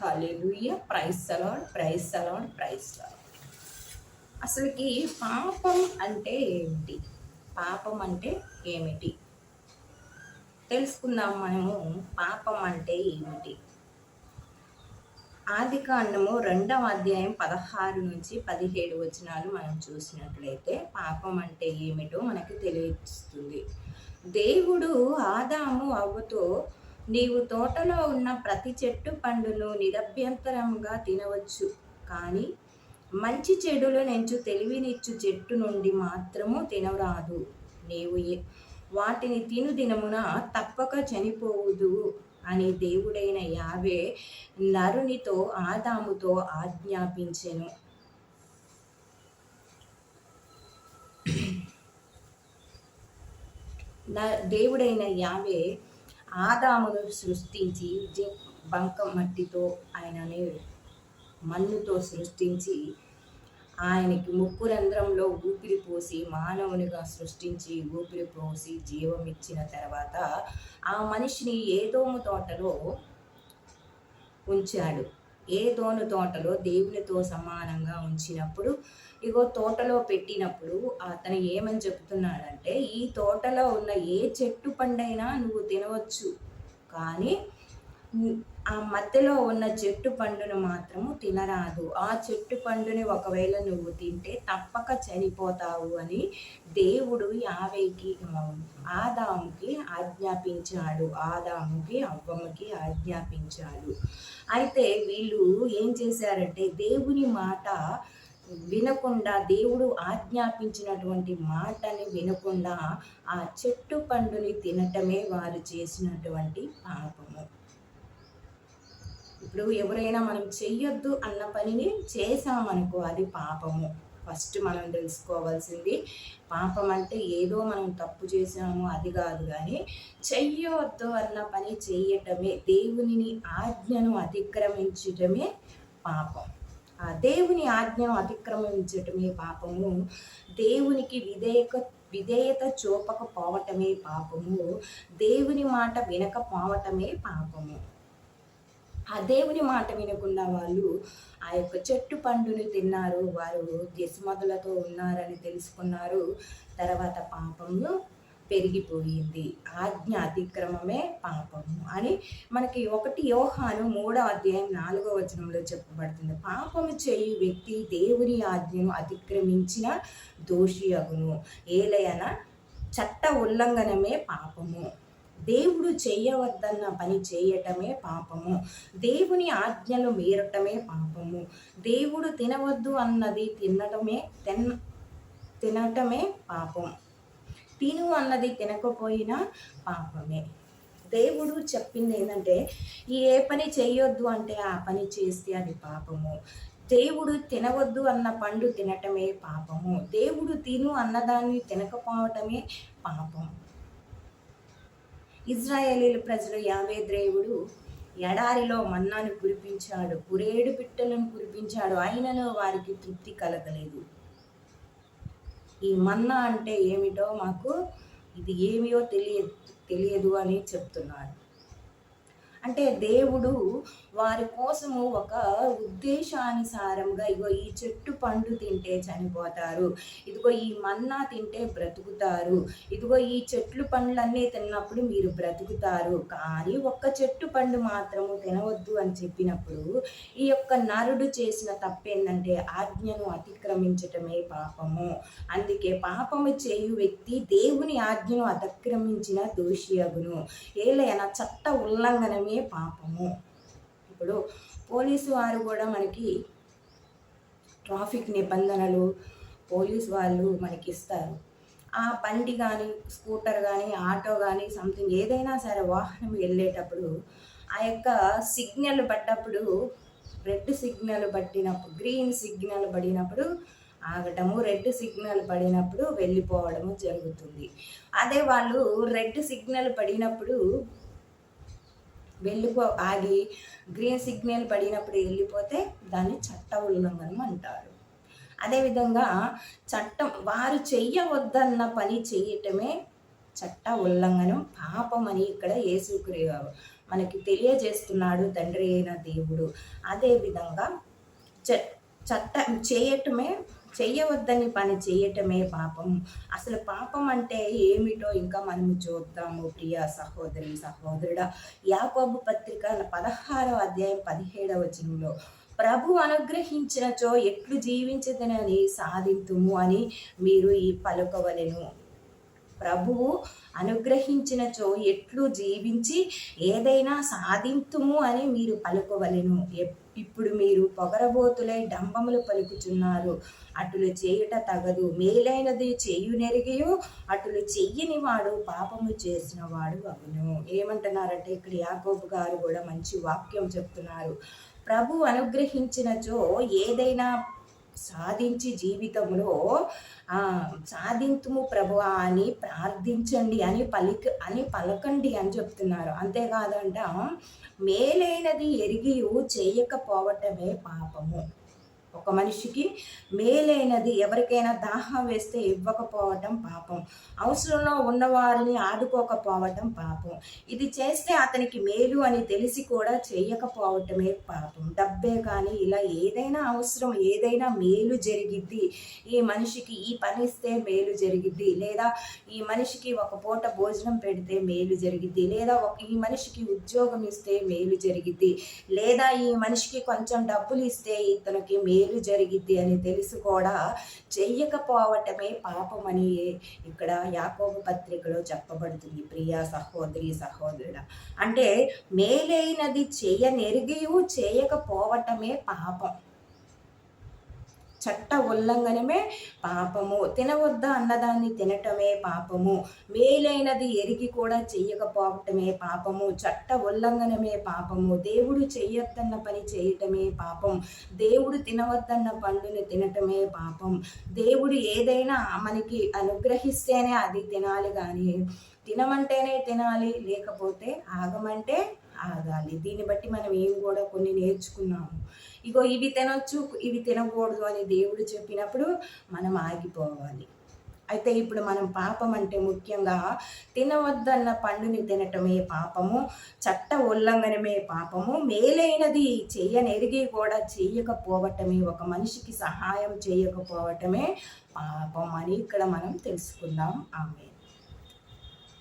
హల్లెలూయా praise సలాడ్ praise సలాడ్ praise సలాడ్ అసలుకి పాపం అంటే ఏమిటి పాపం అంటే ఏమిటి? తెలుసుకుందాం మనము పాపం అంటే ఏమిటి? ఆది కాండము రెండవ అధ్యాయం పదహారు నుంచి పదిహేడు వచనాలు మనం చూసినట్లయితే పాపం అంటే ఏమిటో మనకి తెలియస్తుంది దేవుడు ఆదాము అవ్వతో నీవు తోటలో ఉన్న ప్రతి చెట్టు పండును నిరభ్యంతరంగా తినవచ్చు. కానీ మంచి చెడులు నెంచు తెలివినిచ్చు చెట్టు నుండి మాత్రము తినరాదు. నీవు ఏ- వాటిని తిను దినమున తప్పక చనిపోవుదు అని దేవుడైన యావే నరునితో ఆదాముతో ఆజ్ఞాపించెను. న- దేవుడైన యావే ఆదామును సృష్టించి బంక మట్టితో ఆయనని మన్నుతో సృష్టించి ఆయనకి ముక్కు రంధ్రంలో ఊపిరి పోసి మానవునిగా సృష్టించి ఊపిరి పోసి జీవం ఇచ్చిన తర్వాత ఆ మనిషిని ఏదోము తోటలో ఉంచాడు. ఏ దోను తోటలో దేవునితో సమానంగా ఉంచినప్పుడు ఇగో తోటలో పెట్టినప్పుడు అతను ఏమని చెప్తున్నాడంటే ఈ తోటలో ఉన్న ఏ చెట్టు పండైనా నువ్వు తినవచ్చు. కానీ ఆ మధ్యలో ఉన్న చెట్టు పండును మాత్రము తినరాదు. ఆ చెట్టు పండుని ఒకవేళ నువ్వు తింటే తప్పక చనిపోతావు అని దేవుడు యావేకి ఆదాముకి ఆజ్ఞాపించాడు. ఆదాముకి అవ్వమ్మకి ఆజ్ఞాపించాడు. అయితే వీళ్ళు ఏం చేశారంటే దేవుని మాట వినకుండా దేవుడు ఆజ్ఞాపించినటువంటి మాటని వినకుండా ఆ చెట్టు పండుని తినటమే వారు చేసినటువంటి పాపము. ఇప్పుడు ఎవరైనా మనం చెయ్యొద్దు అన్న పనిని చేసామనుకో అది పాపము. ఫస్ట్ మనం తెలుసుకోవాల్సింది పాపం అంటే ఏదో మనం తప్పు చేసాము అది కాదు కానీ చెయ్యొద్దు అన్న పని చెయ్యటమే దేవునిని ఆజ్ఞను అతిక్రమించటమే పాపం. ఆ దేవుని ఆజ్ఞను అతిక్రమించటమే పాపము. దేవునికి విధేయక విధేయత చూపకపోవటమే పాపము. దేవుని మాట వినకపోవటమే పాపము. ఆ దేవుని మాట వినకుండా వాళ్ళు ఆ యొక్క చెట్టు పండుని తిన్నారు. వారు దిశమదులతో ఉన్నారని తెలుసుకున్నారు. తర్వాత పాపంలో పెరిగిపోయింది. ఆజ్ఞ అతిక్రమమే పాపము అని మనకి ఒకటి యోహాను మూడో అధ్యాయం నాలుగో వచనంలో చెప్పబడుతుంది. పాపము చేయు వ్యక్తి దేవుని ఆజ్ఞను అతిక్రమించిన దోషి అగును. ఏలయన చట్ట ఉల్లంఘనమే పాపము. దేవుడు చేయవద్దన్న పని చేయటమే పాపము. దేవుని ఆజ్ఞలు మీరటమే పాపము. దేవుడు తినవద్దు అన్నది తినటమే తిన్ తినటమే పాపం. తిను అన్నది తినకపోయినా పాపమే. దేవుడు చెప్పింది ఏంటంటే ఏ పని చేయొద్దు అంటే ఆ పని చేస్తే అది పాపము. దేవుడు తినవద్దు అన్న పండు తినటమే పాపము. దేవుడు తిను అన్నదాన్ని తినకపోవటమే పాపం. ఇజ్రాయేలీల ప్రజలు యావే దేవుడు ఎడారిలో మన్నాను కురిపించాడు పురేడు పిట్టలను కురిపించాడు. అయినలో వారికి తృప్తి కలగలేదు. ఈ మన్నా అంటే ఏమిటో మాకు ఇది ఏమియో తెలియదు తెలియదు అని చెప్తున్నాడు. అంటే దేవుడు వారి కోసము ఒక ఉద్దేశానుసారంగా ఇగో ఈ చెట్టు పండు తింటే చనిపోతారు ఇదిగో ఈ మన్నా తింటే బ్రతుకుతారు ఇదిగో ఈ చెట్లు పండ్లన్నీ తిన్నప్పుడు మీరు బ్రతుకుతారు కానీ ఒక్క చెట్టు పండు మాత్రము తినవద్దు అని చెప్పినప్పుడు ఈ యొక్క నరుడు చేసిన తప్పేందంటే ఆజ్ఞను అతిక్రమించటమే పాపము. అందుకే పాపము చేయు వ్యక్తి దేవుని ఆజ్ఞను అతిక్రమించిన దోషి అగును. ఏలైనా చట్ట ఉల్లంఘనమే పాపము. ఇప్పుడు పోలీసు వారు కూడా మనకి ట్రాఫిక్ నిబంధనలు పోలీస్ వాళ్ళు మనకి ఇస్తారు ఆ బండి కానీ స్కూటర్ కానీ ఆటో కానీ సంథింగ్ ఏదైనా సరే వాహనం వెళ్ళేటప్పుడు ఆ యొక్క సిగ్నల్ పడ్డప్పుడు రెడ్ సిగ్నల్ పట్టినప్పుడు గ్రీన్ సిగ్నల్ పడినప్పుడు ఆగటము రెడ్ సిగ్నల్ పడినప్పుడు వెళ్ళిపోవడము జరుగుతుంది. అదే వాళ్ళు రెడ్ సిగ్నల్ పడినప్పుడు వెళ్ళిపో ఆగి గ్రీన్ సిగ్నల్ పడినప్పుడు వెళ్ళిపోతే దాన్ని చట్ట ఉల్లంఘనం అంటారు. అదేవిధంగా చట్టం వారు చెయ్యవద్దన్న పని చేయటమే చట్ట ఉల్లంఘనం. పాపం అని ఇక్కడ యేసుక్రీ మనకి తెలియజేస్తున్నాడు తండ్రి అయిన దేవుడు. అదేవిధంగా చ చట్టం చేయటమే చెయ్యవద్దని పని చేయటమే పాపం. అసలు పాపం అంటే ఏమిటో ఇంకా మనము చూద్దాము ప్రియ సహోదరి సహోదరుడ. యాకోబు పత్రిక పదహారవ అధ్యాయం పదిహేడవ వచనంలో ప్రభు అనుగ్రహించినచో ఎట్లు జీవించదనని సాధింతుము అని మీరు ఈ పలుకవలను. ప్రభువు అనుగ్రహించినచో ఎట్లు జీవించి ఏదైనా సాధింతుము అని మీరు పలుకోవలెను. ఇప్పుడు మీరు పొగరబోతులై డంబములు పలుకుచున్నారు. అటులు చేయుట తగదు. మేలైనది నెరిగియో. అటులు చెయ్యని వాడు పాపము చేసిన వాడు అవును. ఏమంటున్నారంటే ఇక్కడ యాకోబు గారు కూడా మంచి వాక్యం చెప్తున్నారు. ప్రభు అనుగ్రహించినచో ఏదైనా సాధించి జీవితంలో సాధింతుము ప్రభు అని ప్రార్థించండి అని పలిక అని పలకండి అని చెప్తున్నారు. అంతేకాదంట మేలైనది ఎరిగి చేయకపోవటమే పాపము. ఒక మనిషికి మేలైనది ఎవరికైనా దాహం వేస్తే ఇవ్వకపోవటం పాపం. అవసరంలో ఉన్నవారిని ఆదుకోకపోవటం పాపం. ఇది చేస్తే అతనికి మేలు అని తెలిసి కూడా చేయకపోవటమే పాపం. డబ్బే కానీ ఇలా ఏదైనా అవసరం ఏదైనా మేలు జరిగిద్ది. ఈ మనిషికి ఈ పని ఇస్తే మేలు జరిగిద్ది. లేదా ఈ మనిషికి ఒక పూట భోజనం పెడితే మేలు జరిగిద్ది. లేదా ఒక ఈ మనిషికి ఉద్యోగం ఇస్తే మేలు జరిగిద్ది. లేదా ఈ మనిషికి కొంచెం డబ్బులు ఇస్తే ఇతనికి మేలు మేలు జరిగిద్ది అని తెలిసి కూడా చెయ్యకపోవటమే పాపమని ఇక్కడ యాకోబు పత్రికలో చెప్పబడుతుంది ప్రియా సహోదరి సహోదరుడ. అంటే మేలైనది చేయనెరిగి చేయకపోవటమే పాపం. చట్ట ఉల్లంఘనమే పాపము. తినవద్ద అన్నదాన్ని తినటమే పాపము. మేలైనది ఎరిగి కూడా చెయ్యకపోవటమే పాపము. చట్ట ఉల్లంఘనమే పాపము. దేవుడు చెయ్యొద్దన్న పని చేయటమే పాపం. దేవుడు తినవద్దన్న పండుని తినటమే పాపం. దేవుడు ఏదైనా మనకి అనుగ్రహిస్తేనే అది తినాలి కానీ తినమంటేనే తినాలి లేకపోతే ఆగమంటే ఆగాలి. దీన్ని బట్టి మనం ఏం కూడా కొన్ని నేర్చుకున్నాము. ఇగో ఇవి తినొచ్చు ఇవి తినకూడదు అని దేవుడు చెప్పినప్పుడు మనం ఆగిపోవాలి. అయితే ఇప్పుడు మనం పాపం అంటే ముఖ్యంగా తినవద్దన్న పండుని తినటమే పాపము చట్ట ఉల్లంఘనమే పాపము మేలైనది చెయ్యనెరిగి కూడా చేయకపోవటమే ఒక మనిషికి సహాయం చేయకపోవటమే పాపం అని ఇక్కడ మనం తెలుసుకుందాం. ఆమె